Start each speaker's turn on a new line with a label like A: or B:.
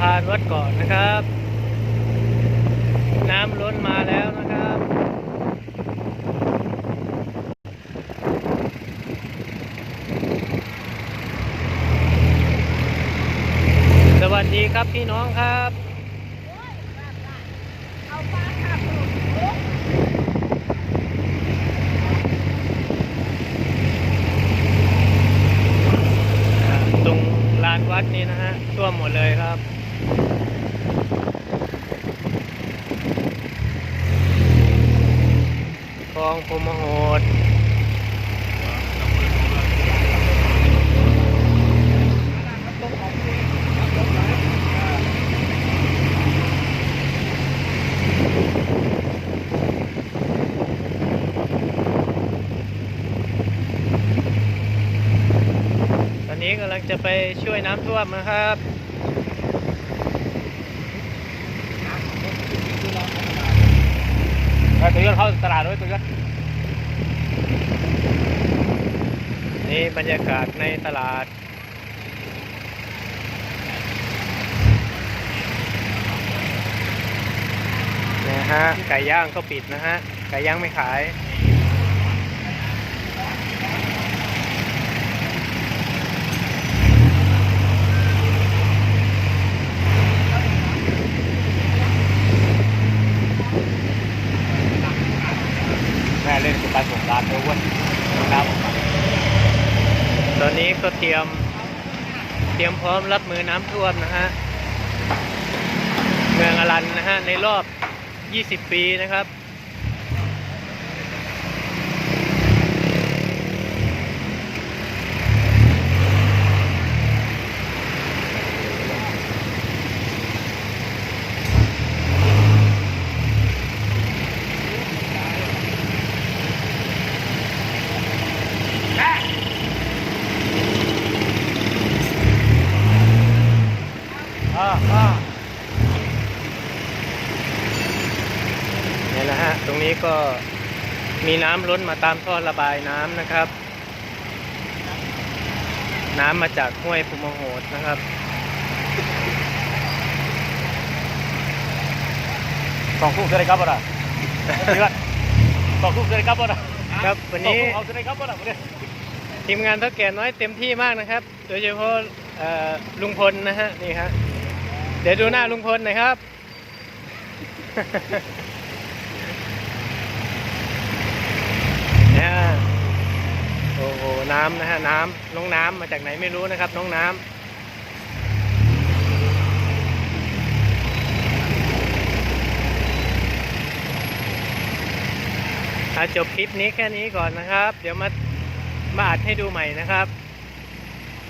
A: พานวัดกาะนนะครับ น้ำล้นมาแล้วนะครับ สวัสดีครับพี่น้องครับตรงลานวัดนี้นะฮะท่วมหมดเลยครับ คลองพมโหดตอนนี้กำลังจะไปช่วยน้ำท่วมนะครับ
B: เข้าตลาดด้วยตัวยัน
A: นี่บรรยากาศในตลาด นะฮะ ไก่ย่างก็ปิดนะฮะ ไก่ย่างไม่ขาย
B: แม่เล่นกับการสงกรารเลยเว้ยครับ
A: ตอ นี้ก็เตรียมเตรียมพร้อมรับมือน้ำท่วมนะฮะ เมืองอรันนะฮะ ในรอบ 20 ปีนะครับะฮะตรงนี้ก็มีน้ำล้นมาตามท่อระบายน้ำนะครับ น้ำมาจากห้วยพุมโหดนะครับ
B: สองคู่เสร็จครับป่ะล่ะตัวยันสองคู่เสร็จครับป่ะล่ะ
A: ครับวันนี้
B: เอาเสร็จครับป่ะล่ะวันนี้
A: ทีมงานเท่าแก่น้อยเต็มที่มากนะครับ โดยเฉพาะเอ่อลุงพลนะฮะนี่ครับเดี๋ยวดูหน้าลุงพลหน่อยครับ ฮะโอ้โหน้ำนะฮะน้ำน้องน้ำมาจากไหนไม่รู้นะครับ น้องน้ำจบคลิปนี้แค่นี้ก่อนนะครับ เดี๋ยวมามาอัดให้ดูใหม่นะครับ